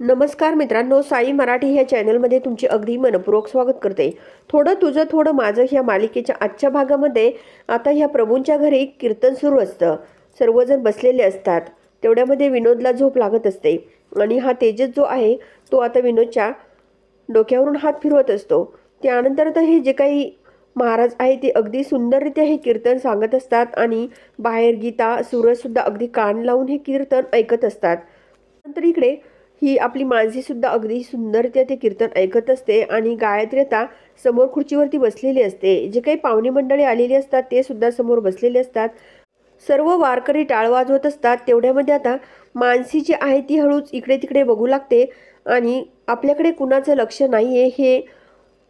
नमस्कार मित्रांनो साई मराठी ह्या चॅनलमध्ये तुमचे अगदी मनपूर्वक स्वागत करते. थोडं तुझं थोडं माझं ह्या मालिकेच्या आजच्या भागामध्ये आता ह्या प्रभूंच्या घरी कीर्तन सुरू असतं. सर्वजण बसलेले असतात. तेवढ्यामध्ये विनोदला झोप लागत असते. आणि हा तेजस जो आहे तो आता विनोदच्या डोक्यावरून हात फिरवत असतो. त्यानंतर तर हे जे काही महाराज आहे ते अगदी सुंदररित्या हे कीर्तन सांगत असतात आणि बाहेर गीता सूरजसुद्धा अगदी कान लावून हे कीर्तन ऐकत असतात. नंतर इकडे ही आपली माणसीसुद्धा अगदी सुंदररित्या ते कीर्तन ऐकत असते आणि गायत्री आता समोर खुर्चीवरती बसलेली असते. जे काही पाहुणे मंडळी आलेली असतात ते सुद्धा समोर बसलेले असतात. सर्व वारकरी टाळ वाजवत असतात. तेवढ्यामध्ये आता मानसी जी आहे ती हळूच इकडे तिकडे बघू लागते आणि आपल्याकडे कुणाचं लक्ष नाही आहे हे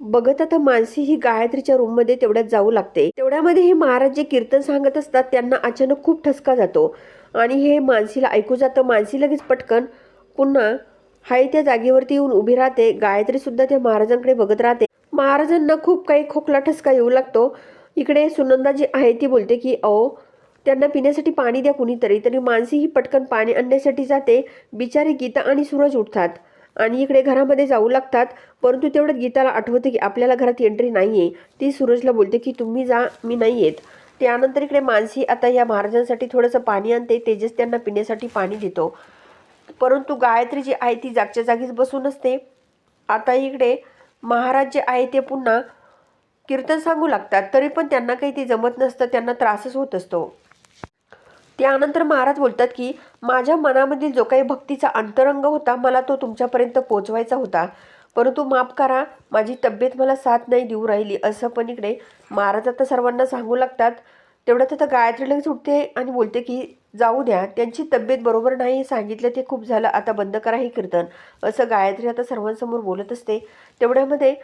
बघत आता मानसी ही गायत्रीच्या रूममध्ये तेवढ्यात जाऊ लागते. तेवढ्यामध्ये हे महाराज जे कीर्तन सांगत असतात त्यांना अचानक खूप ठसका जातो. आणि हे मानसीला ऐकू जातं. मानसी लगेच पटकन पुन्हा हाय त्या जागेवरती येऊन उभी राहते. गायत्री सुद्धा त्या महाराजांकडे बघत राहते. महाराजांना खूप काही खोकला ठसका येऊ लागतो. इकडे सुनंदा जी आहे ती बोलते की अहो त्यांना पिण्यासाठी पाणी द्या कुणीतरी तरी मानसी ही पटकन पाणी आणण्यासाठी जाते. बिचारी गीता आणि सूरज उठतात आणि इकडे घरामध्ये जाऊ लागतात. परंतु तेवढ्यात गीताला आठवते की आपल्याला घरात एंट्री नाही आहे ती सूरजला बोलते की तुम्ही जा मी नाही येत. त्यानंतर इकडे मानसी आता या महाराजांसाठी थोडंसं पाणी आणते. तेजस त्यांना पिण्यासाठी पाणी देतो. परंतु गायत्री जी आहे ती जागच्या जागीच बसून असते. आता इकडे महाराज जे आहे ते पुन्हा कीर्तन सांगू लागतात. तरी पण त्यांना काही ते जमत नसतं त्यांना त्रासच होत असतो. त्यानंतर महाराज बोलतात की माझ्या मनामधील जो काही भक्तीचा अंतरंग होता मला तो तुमच्यापर्यंत पोचवायचा होता. परंतु माफ करा माझी तब्येत मला साथ नाही देऊ राहिली. असं पण इकडे महाराज आता सर्वांना सांगू लागतात. तेवढ्यात आता गायत्री लगेच उठते आणि बोलते की जाऊ द्या. त्यांची तब्येत बरोबर नाही सांगितलं ते खूप झालं आता बंद करा हे कीर्तन. असं गायत्री आता सर्वांसमोर बोलत असते. तेवढ्यामध्ये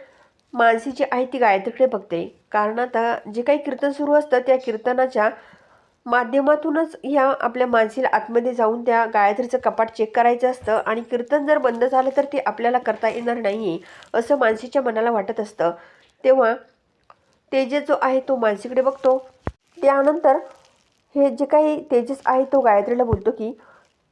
मानसी जी आहे ती गायत्रीकडे बघते. कारण आता जे काही कीर्तन सुरू असतं त्या कीर्तनाच्या माध्यमातूनच ह्या आपल्या मानसीला आतमध्ये जाऊन त्या गायत्रीचं कपाट चेक करायचं असतं आणि कीर्तन जर बंद झालं तर ते आपल्याला करता येणार नाही आहे असं मानसीच्या मनाला वाटत असतं. तेव्हा तेजे जो आहे तो मानसीकडे बघतो. त्यानंतर हे जे काही तेजस आहे तो गायत्रीला बोलतो की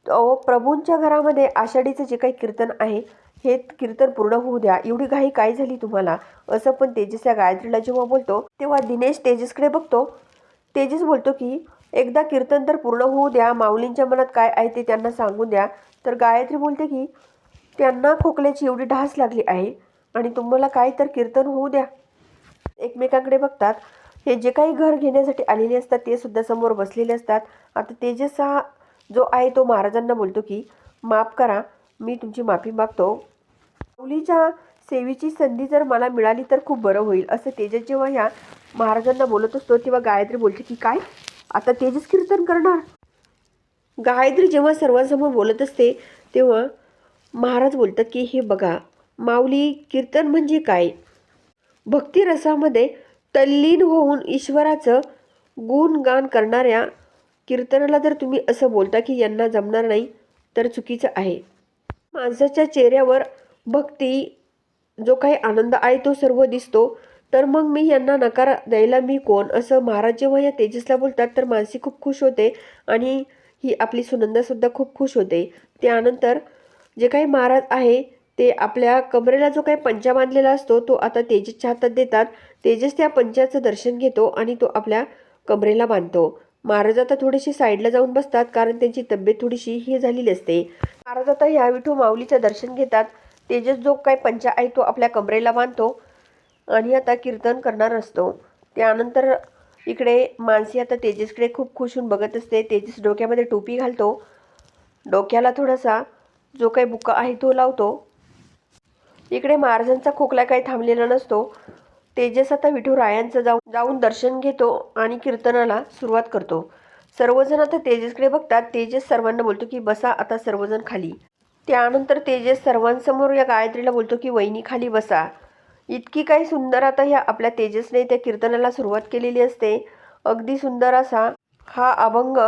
अहो प्रभूंच्या घरामध्ये आषाढीचं जे काही कीर्तन आहे हे कीर्तन पूर्ण होऊ द्या. एवढी घाई काय झाली तुम्हाला? असं पण तेजस या गायत्रीला जेव्हा बोलतो तेव्हा दिनेश तेजसकडे बघतो. तेजस बोलतो की एकदा कीर्तन तर पूर्ण होऊ द्या. माऊलींच्या मनात काय आहे ते त्यांना सांगून द्या. तर गायत्री बोलते की त्यांना खोकल्याची एवढी ढास लागली आहे आणि तुम्हाला काय तर कीर्तन होऊ द्या. एकमेकांकडे बघतात. हे जे काही घर घेण्यासाठी आलेले असतात ते सुद्धा समोर बसलेले असतात. आता तेजस हा जो आहे तो महाराजांना बोलतो की माफ करा मी तुमची माफी मागतो. माऊलीच्या सेवेची संधी जर मला मिळाली तर खूप बरं होईल. असं तेजस जेव्हा ह्या महाराजांना बोलत असतो तेव्हा गायत्री बोलते की काय? आता तेजस कीर्तन करणार? गायत्री जेव्हा सर्वांसमोर बोलत असते तेव्हा महाराज बोलतात की हे बघा माऊली कीर्तन म्हणजे काय? भक्तिरसामध्ये तल्लीन होऊन ईश्वराचं गुणगान करणाऱ्या कीर्तनाला जर तुम्ही असं बोलता की यांना जमणार नाही तर चुकीचं आहे. माणसाच्या चेहऱ्यावर भक्ती जो काही आनंद आहे तो सर्व दिसतो तर मग मी यांना नकार द्यायला मी कोण? असं महाराज जेव्हा या तेजसला बोलतात तर मानसी खूप खुश होते आणि ही आपली सुनंदासुद्धा खूप खुश होते. त्यानंतर जे काही महाराज आहे ते आपल्या कमरेला जो काही पंचा बांधलेला असतो तो आता तेजसच्या हातात देतात. तेजस त्या पंचाचं दर्शन घेतो आणि तो आपल्या कमरेला बांधतो. महाराज आता थोडेसे साईडला जाऊन बसतात कारण त्यांची तब्येत थोडीशी ही झालेली असते. महाराज आता ह्या विठू माऊलीचं दर्शन घेतात. तेजस जो काय पंचा आहे तो आपल्या कमरेला बांधतो आणि आता कीर्तन करणार असतो. त्यानंतर इकडे मानसी आता तेजसकडे खूप खुश होऊन बघत असते. तेजस डोक्यामध्ये टोपी घालतो. डोक्याला थोडासा जो काही बुक्का आहे तो लावतो. इकडे महाराजांचा खोकला काही थांबलेला नसतो. तेजस आता विठू रायांचं जाऊन जाऊन दर्शन घेतो आणि कीर्तनाला सुरुवात करतो. सर्वजण आता तेजसकडे बघतात. तेजस सर्वांना बोलतो की बसा आता सर्वजण खाली. त्यानंतर तेजस सर्वांसमोर या गायत्रीला बोलतो की वहिनी खाली बसा. इतकी काही सुंदर आता ह्या आपल्या तेजसने त्या कीर्तनाला सुरुवात केलेली असते. अगदी सुंदर असा हा अभंग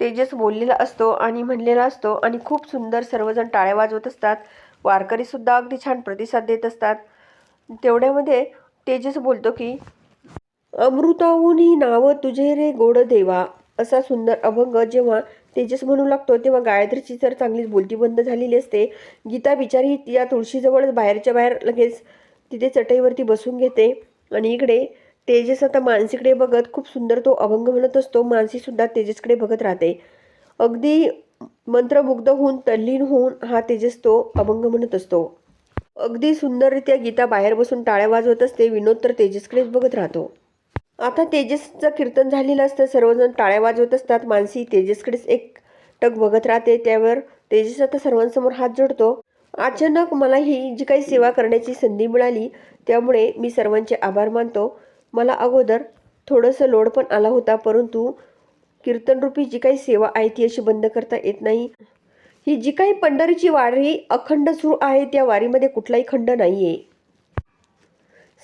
तेजस बोललेला असतो आणि म्हणलेला असतो आणि खूप सुंदर सर्वजण टाळ्या वाजवत असतात. वारकरीसुद्धा अगदी छान प्रतिसाद देत असतात. तेवढ्यामध्ये तेजस बोलतो की अमृताहूनही नाव तुझे रे गोड देवा. असा सुंदर अभंग जेव्हा तेजस म्हणू लागतो तेव्हा गायत्रीची तर चांगलीच बोलती बंद झालेली असते. गीता बिचारी या तुळशीजवळच बाहेरच्या बाहेर लगेच तिथे चटईवरती बसून घेते. आणि इकडे तेजस आता मानसीकडे बघत खूप सुंदर तो अभंग म्हणत असतो. मानसीसुद्धा तेजसकडे बघत राहते. अगदी मंत्रमुग्ध होऊन तल्लीन होऊन हा तेजस तो अभंग म्हणत असतो. अगदी सुंदररित्या गीता बाहेर बसून टाळ्या वाजवत असते विनोद तर तेजसकडेच बघत राहतो. आता तेजसचं कीर्तन झालेलं असतं. सर्वजण टाळ्या वाजवत असतात. मानसी तेजसकडेच एक टक बघत राहते. त्यावर तेजस आता सर्वांसमोर हात जोडतो. अचानक मला ही जी काही सेवा करण्याची संधी मिळाली त्यामुळे मी सर्वांचे आभार मानतो. मला अगोदर थोडंसं लोड पण आला होता परंतु कीर्तनरूपी जी काही सेवा आहे ती अशी बंद करता येत नाही. ही जी काही पंढरीची वारी अखंड सुरू आहे त्या वारीमध्ये कुठलाही खंड नाही आहे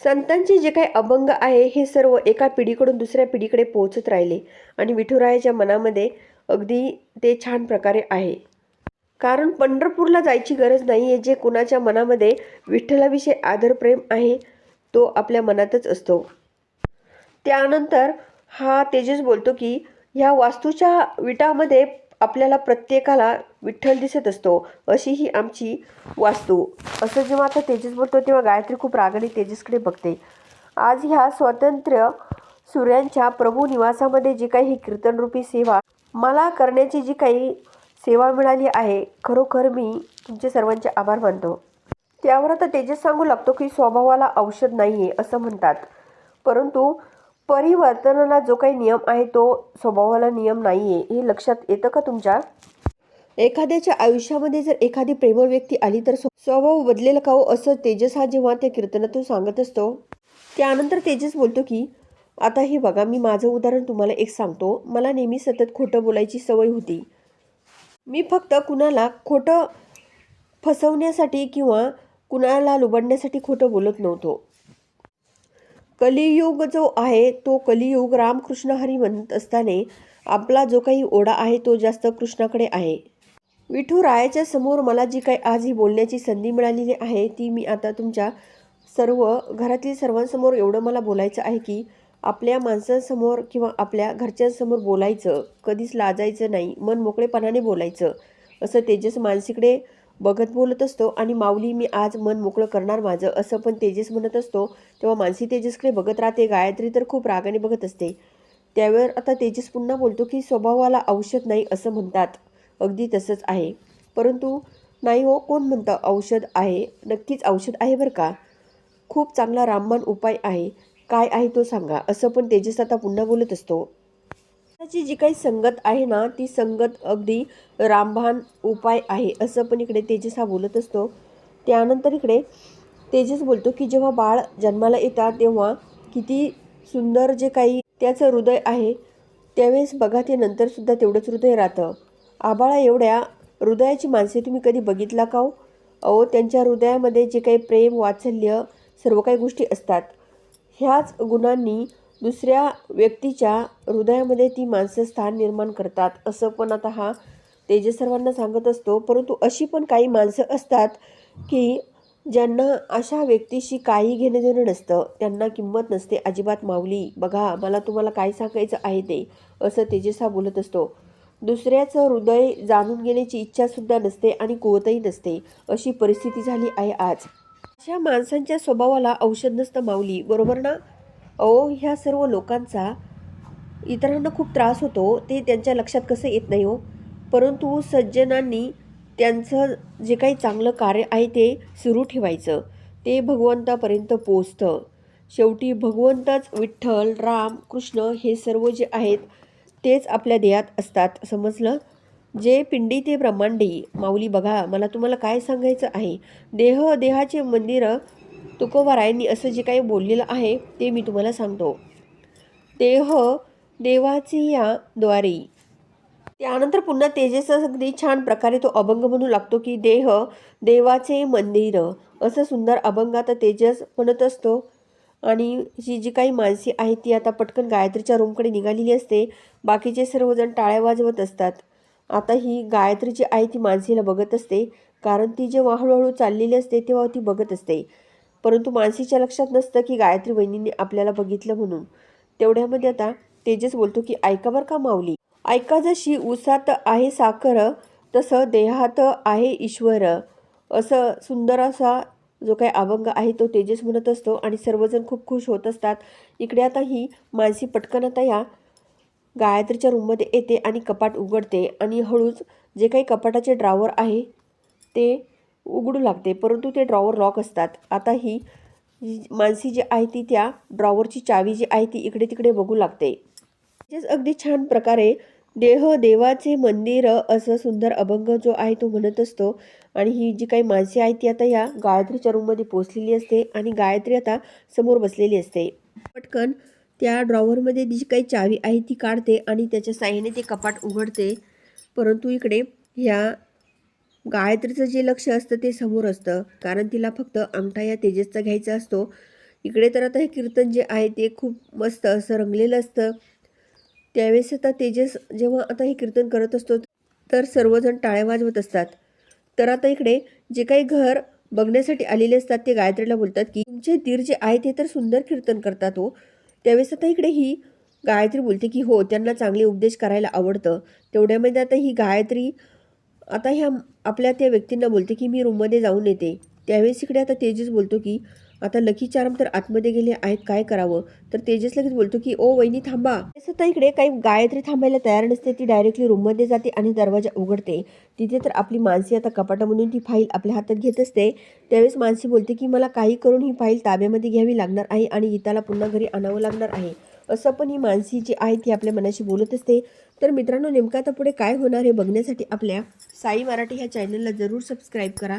संतांचे जे काही अभंग आहे हे सर्व एका पिढीकडून दुसऱ्या पिढीकडे पोहोचत राहिले आणि विठुरायाच्या मनामध्ये अगदी ते छान प्रकारे आहे. कारण पंढरपूरला जायची गरज नाही आहे जे कुणाच्या मनामध्ये विठ्ठलाविषयी आदर प्रेम आहे तो आपल्या मनातच असतो. त्यानंतर हा तेजस बोलतो की ह्या वास्तूच्या विटामध्ये आपल्याला प्रत्येकाला विठ्ठल दिसत असतो. अशी ही आमची वास्तू. असं जेव्हा आता तेजस बोलतो तेव्हा गायत्री खूप रागाने तेजसकडे बघते. आज ह्या स्वातंत्र्य सूर्यांच्या प्रभू निवासामध्ये जी काही ही कीर्तनरूपी सेवा मला करण्याची जी काही सेवा मिळाली आहे खरोखर मी तुमचे सर्वांचे आभार मानतो. त्यावर आता तेजस सांगू लागतो की स्वभावाला औषध नाही आहे असं म्हणतात. परंतु परिवर्तनाला जो काही नियम आहे तो स्वभावाला नियम नाही आहे हे लक्षात येतं का तुमच्या? एखाद्याच्या आयुष्यामध्ये जर एखादी प्रेमळ व्यक्ती आली तर स्वभाव बदलेल का हो? असं तेजस हा जेव्हा त्या कीर्तनातून सांगत असतो त्यानंतर तेजस बोलतो की आता हे बघा मी माझं उदाहरण तुम्हाला एक सांगतो. मला नेहमी सतत खोटं बोलायची सवय होती. मी फक्त कुणाला खोटं फसवण्यासाठी किंवा कुणाला लुबडण्यासाठी खोटं बोलत नव्हतो. कलियुग जो आहे तो कलियुग रामकृष्ण हरी म्हणत असताना आपला जो काही ओढा आहे तो जास्त कृष्णाकडे आहे. विठू रायाच्या समोर मला जी काही आज ही बोलण्याची संधी मिळालेली आहे ती मी आता तुमच्या सर्व घरातील सर्वांसमोर एवढं मला बोलायचं आहे की आपल्या माणसांसमोर किंवा आपल्या घरच्यांसमोर बोलायचं कधीच लाजायचं नाही मन मोकळेपणाने बोलायचं असं तेजस मानसीकडे बघत बोलत असतो आणि माऊली मी आज मन मोकळं करणार माझं असं पण तेजस म्हणत असतो. तेव्हा मानसी तेजसकडे बघत राहते गायत्री तर खूप रागाने बघत असते. त्यावर आता तेजस पुन्हा बोलतो की स्वभावाला औषध नाही असं म्हणतात. अगदी तसंच आहे. परंतु नाही हो कोण म्हणतं औषध आहे? नक्कीच औषध आहे बरं का? खूप चांगला रामबाण उपाय आहे. काय आहे तो सांगा. असं पण तेजस आता पुन्हा बोलत असतो. त्याची जी काही संगत आहे ना ती संगत अगदी रामबाण उपाय आहे. असं पण इकडे तेजस हा बोलत असतो. त्यानंतर इकडे तेजस बोलतो की जेव्हा बाळ जन्माला येतात तेव्हा किती सुंदर जे काही त्याचं हृदय आहे त्यावेळेस बघा ते नंतरसुद्धा तेवढंच हृदय राहतं. आबाळा एवढ्या हृदयाची माणसे तुम्ही कधी बघितला का हो? अहो त्यांच्या हृदयामध्ये जे काही प्रेम वात्सल्य सर्व काही गोष्टी असतात. ह्याच गुणांनी दुसऱ्या व्यक्तीच्या हृदयामध्ये ती माणसं स्थान निर्माण करतात. असं पण आता हा तेजस सर्वांना सांगत असतो. परंतु अशी पण काही माणसं असतात की ज्यांना अशा व्यक्तीशी काही घेणं देणं नसतं. त्यांना किंमत नसते. अजिबात माऊली बघा मला तुम्हाला काय सांगायचं आहे ते असं तेजस हा बोलत असतो. दुसऱ्याचं हृदय जाणून घेण्याची इच्छासुद्धा नसते आणि कुवतही नसते अशी परिस्थिती झाली आहे आज. अशा माणसांच्या स्वभावाला औषध नसतं माऊली बरोबर ना? अहो ह्या सर्व लोकांचा इतरांना खूप त्रास होतो ते त्यांच्या लक्षात कसं येत नाही हो? परंतु सज्जनांनी त्यांचं जे काही चांगलं कार्य आहे ते सुरू ठेवायचं. ते भगवंतापर्यंत पोचतं शेवटी भगवंतच विठ्ठल राम कृष्ण हे सर्व जे आहेत तेच आपल्या देहात असतात. समजलं? जे पिंडी ते ब्रह्मांडी. माऊली बघा मला तुम्हाला काय सांगायचं आहे? देह देहाचे मंदिर तुकोबारायांनी असं जे काही बोललेलं आहे ते मी तुम्हाला सांगतो. देह देवाची या द्वारे. त्यानंतर पुन्हा तेजेस अगदी छान प्रकारे तो अभंग म्हणू लागतो की देह देवाचे मंदिर. असं सुंदर अभंगात तेजस म्हणत असतो. आणि ही जी काही माणसी आहेत ती आता पटकन गायत्रीच्या रूमकडे निघालेली असते. बाकीचे सर्वजण टाळ्या वाजवत असतात. आता ही गायत्री जी आहे ती मानसीला बघत असते. कारण ती जेव्हा हळूहळू चाललेली असते तेव्हा ती बघत असते. परंतु मानसीच्या लक्षात नसतं की गायत्री वहिनींनी आपल्याला बघितलं म्हणून. तेवढ्यामध्ये आता तेजस बोलतो की ऐका बरं का माऊली. ऐका जशी उसात आहे साखर तसं देहात आहे ईश्वर. असं सुंदर असा जो काही अभंग आहे तो तेजस म्हणत असतो आणि सर्वजण खूप खुश होत असतात. इकडे आता ही मानसी पटकन आता या गायत्रीच्या रूममध्ये येते आणि कपाट उघडते आणि हळूच जे काही कपाटाचे ड्रावर आहे ते उघडू लागते. परंतु ते ड्रॉवर लॉक असतात. आता ही माणसी मानसी जी आहे ती त्या ड्रॉवरची चावी जी आहे ती इकडे तिकडे बघू लागते. म्हणजेच अगदी छान प्रकारे देह देवाचे मंदिर असं सुंदर अभंग जो आहे तो म्हणत असतो. आणि ही जी काही माणसे आहेत ती आता या गायत्रीच्या रूममध्ये पोचलेली असते आणि गायत्री आता समोर बसलेली असते. पटकन त्या ड्रॉवरमध्ये जी काही चावी आहे ती काढते आणि त्याच्या साह्याने ते कपाट उघडते. परंतु इकडे ह्या गायत्रीचं जे लक्ष असतं ते समोर असतं. कारण तिला फक्त अंगठा या तेजसचा घ्यायचा असतो. इकडे तर आता हे कीर्तन जे आहे ते खूप मस्त असं रंगलेलं असतं. त्यावेळेस आता तेजस जेव्हा आता हे कीर्तन करत असतो तर सर्वजण टाळ्या वाजवत असतात. तर आता इकडे जे काही घर बघण्यासाठी आलेले असतात ते गायत्रीला बोलतात की तुमचे तीर जे आहे ते तर सुंदर कीर्तन करतात हो. त्यावेळेस आता इकडे ही गायत्री बोलते की हो त्यांना चांगले उपदेश करायला आवडतं. तेवढ्यामध्ये आता ही गायत्री आता ह्या आपल्या त्या व्यक्तींना बोलते की मी रूममध्ये जाऊन येते. त्यावेळेस इकडे आता तेजस बोलतो की आता लकी चारम तर आतमध्ये गेले आहेत काय करावं? तर तेजस लगेच बोलतो की ओ वहिनी थांबा. तसं इकडे काही गायत्री थांबायला तयार नसते. ती डायरेक्टली रूममध्ये जाते आणि दरवाजा उघडते. तिथे तर आपली मानसी आता कपाटामधून ती फाईल आपल्या हातात घेत असते. त्यावेळेस मानसी बोलते की मला काही करून ही फाईल ताब्यामध्ये घ्यावी लागणार आहे आणि गीताला पुन्हा घरी आणावं लागणार आहे. असं पण ही मानसी जी आहे ती आपल्या मनाशी बोलत असते. तर मित्रांनो नेमकं आता पुढे काय होणार हे बघण्यासाठी आपल्या साई मराठी ह्या चॅनलला जरूर सबस्क्राईब करा.